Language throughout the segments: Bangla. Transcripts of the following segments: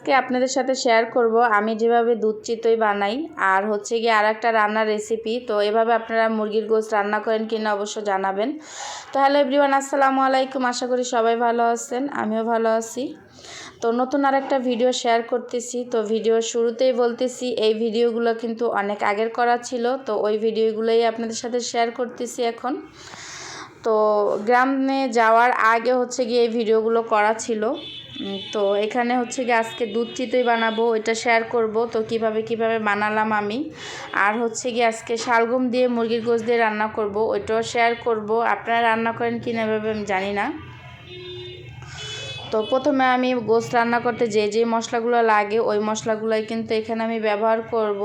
আজকে আপনাদের সাথে শেয়ার করব। আমি যেভাবে দুধ চিতই বানাই, আর হচ্ছে গিয়ে আর একটা রান্নার রেসিপি তো এভাবে আপনারা মুরগির গোস রান্না করেন কিনা অবশ্য জানাবেন। তো হ্যালো এভরিওয়ান আসসালামু আলাইকুম। আশা করি সবাই ভালো আছেন, আমিও ভালো আছি। তো নতুন আর একটা ভিডিও শেয়ার করতেছি। তো ভিডিও শুরুতেই বলতেছি, এই ভিডিওগুলো কিন্তু অনেক আগের করা ছিল, তো ওই ভিডিওগুলোই আপনাদের সাথে শেয়ার করতেছি এখন। তো গ্রামে যাওয়ার আগে হচ্ছে গিয়ে এই ভিডিওগুলো করা ছিল। তো এখানে হচ্ছে গিয়ে আজকে দুধ চিতই বানাবো এটা শেয়ার করব। তো কীভাবে কীভাবে বানালাম আমি? আর হচ্ছে গিয়ে আজকে শালগম দিয়ে মুরগির গোশ দিয়ে রান্না করব, ওইটাও শেয়ার করব। আপনারা রান্না করেন কি না আমি জানি না। তো প্রথমে আমি গোস রান্না করতে যে যে মশলাগুলো লাগে, ওই মশলাগুলোই কিন্তু এখানে আমি ব্যবহার করব।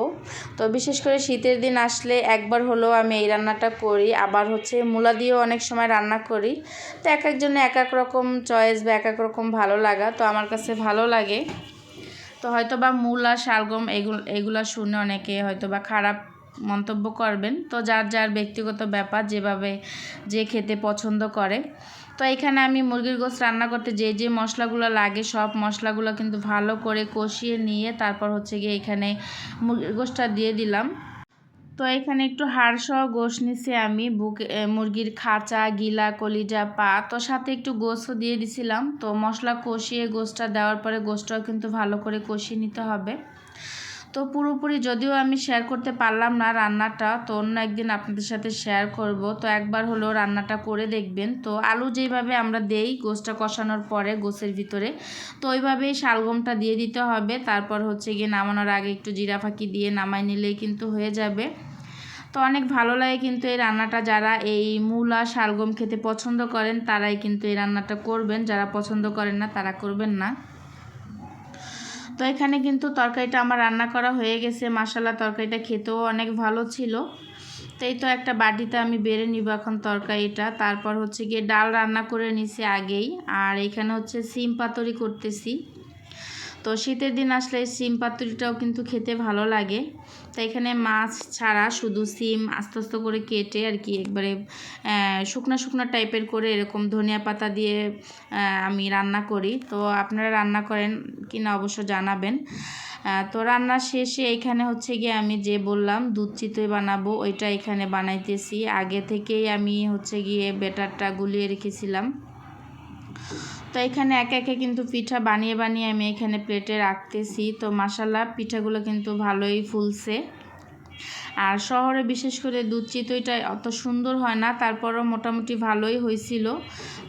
তো বিশেষ করে শীতের দিন আসলে একবার হলেও আমি এই রান্নাটা করি, আবার হচ্ছে মূলা দিয়েও অনেক সময় রান্না করি। তো এক একজনে এক এক রকম চয়েস বা এক এক রকম ভালো লাগা, তো আমার কাছে ভালো লাগে। তো হয়তো বা মূলা, শালগম এগুলো এগুলো শুনে অনেকে হয়তো বা খারাপ মন্তব্য করবেন। তো যার যার ব্যক্তিগত ব্যাপার, যেভাবে যে খেতে পছন্দ করে। তো এখানে আমি মুরগির গোশ রান্না করতে যে যে মশলাগুলো লাগে, সব মশলাগুলো কিন্তু ভালো করে কষিয়ে নিয়ে তারপর হচ্ছে গিয়ে এখানে মুরগির গোশটা দিয়ে দিলাম। তো এখানে একটু হাড় সহ গোশ নিছি আমি, বুক মুরগির খাঁচা, গিলা, কলিজা, পা, তো সাথে একটু গোশও দিয়ে দিছিলাম। তো মশলা কষিয়ে গোশটা দেওয়ার পরে গোশটাও কিন্তু ভালো করে কষিয়ে নিতে হবে। তো পুরোপুরি যদিও আমি শেয়ার করতে পারলাম না রান্নাটা, তো অন্য একদিন আপনাদের সাথে শেয়ার করব। তো একবার হলো রান্নাটা করে দেখবেন। তো আলু যেভাবে আমরা দেই গোশটা কষানোর পরে গোশের ভিতরে, তো ওইভাবেই শালগমটা দিয়ে দিতে হবে। তারপর হচ্ছে গিয়ে নামানোর আগে একটু জিরা ফাঁকি দিয়ে নামাই নিলেই কিন্তু হয়ে যাবে। তো অনেক ভালো লাগে কিন্তু এই রান্নাটা। যারা এই মূলা, শালগম খেতে পছন্দ করেন, তারাই কিন্তু এই রান্নাটা করবেন। যারা পছন্দ করেন না, তারা করবেন না। তো এখানে কিন্তু তরকারিটা আমার রান্না করা হয়ে গেছে। মাসালা তরকারিটা খেতেও অনেক ভালো ছিল। তো এই তো একটা বাটিতে আমি বেড়ে নিব এখন তরকারিটা। তারপর হচ্ছে গিয়ে ডাল রান্না করে নিছি আগেই। আর এখানে হচ্ছে সিম পাতরি করতেছি। তো শীতের দিন আসলে সিম পাতুরিটাও কিন্তু খেতে ভালো লাগে। তো এখানে মাছ ছাড়া শুধু সিম আস্তে আস্তে করে কেটে আর কি একবারে শুকনা শুকনা টাইপের করে এরকম ধনিয়া পাতা দিয়ে আমি রান্না করি। তো আপনারা রান্না করেন কি না অবশ্য জানাবেন। তো রান্না শেষে এখানে হচ্ছে গিয়ে আমি যে বললাম, দুধ চিতই বানাবো, ওইটা এখানে বানাইতেছি। আগে থেকেই আমি হচ্ছে গিয়ে বেটারটা গুলিয়ে রেখেছিলাম। তো এখানে একে একে কিন্তু পিঠা বানিয়ে বানিয়ে আমি এখানে প্লেটে রাখতেছি। তো মাসাল্লাহ পিঠাগুলো কিন্তু ভালোই ফুলছে। আর শহরে বিশেষ করে দুধ চিতইটা অত সুন্দর হয় না, তারপরও মোটামুটি ভালোই হয়েছিল।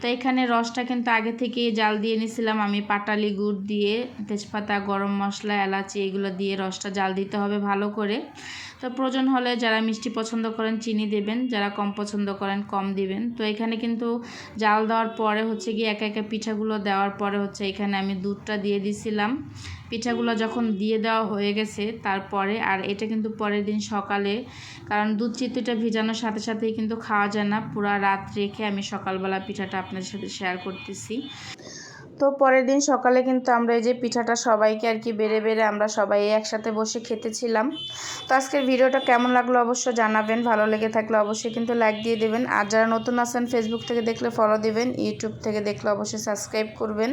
তো এখানে রসটা কিন্তু আগে থেকেই জাল দিয়ে নিয়েছিলাম, আমি পাটালি গুড় দিয়ে, তেজপাতা, গরম মশলা, এলাচি এগুলো দিয়ে রসটা জাল দিতে হবে ভালো করে। তো প্রয়োজন হলে যারা মিষ্টি পছন্দ করেন চিনি দেবেন, যারা কম পছন্দ করেন কম দিবেন। তো এখানে কিন্তু জাল দেওয়ার পরে হচ্ছে গিয়ে একা একা পিঠাগুলো দেওয়ার পরে হচ্ছে এখানে আমি দুধটা দিয়ে দিছিলাম। পিঠাগুলো যখন দিয়ে দেওয়া হয়ে গেছে তারপরে, আর এটা কিন্তু পরের দিন সকালে, কারণ দুধ চিত্তটা ভিজানোর সাথে সাথেই কিন্তু খাওয়া যায় না। পুরো রাত রেখে আমি সকালবেলা পিঠাটা আপনাদের সাথে শেয়ার করতেছি। তো পরের দিন সকালে কিন্তু আমরা এই যে পিঠাটা সবাইকে আর কি বেড়ে বেড়ে আমরা সবাই একসাথে বসে খেতেছিলাম। তো আজকের ভিডিওটা কেমন লাগল অবশ্য জানাবেন, ভালো লেগে থাকলে অবশ্যই কিন্তু লাইক দিয়ে দেবেন। আর যারা নতুন আছেন ফেসবুক থেকে দেখলে ফলো দিবেন ইউটিউব থেকে দেখলে অবশ্যই সাবস্ক্রাইব করবেন।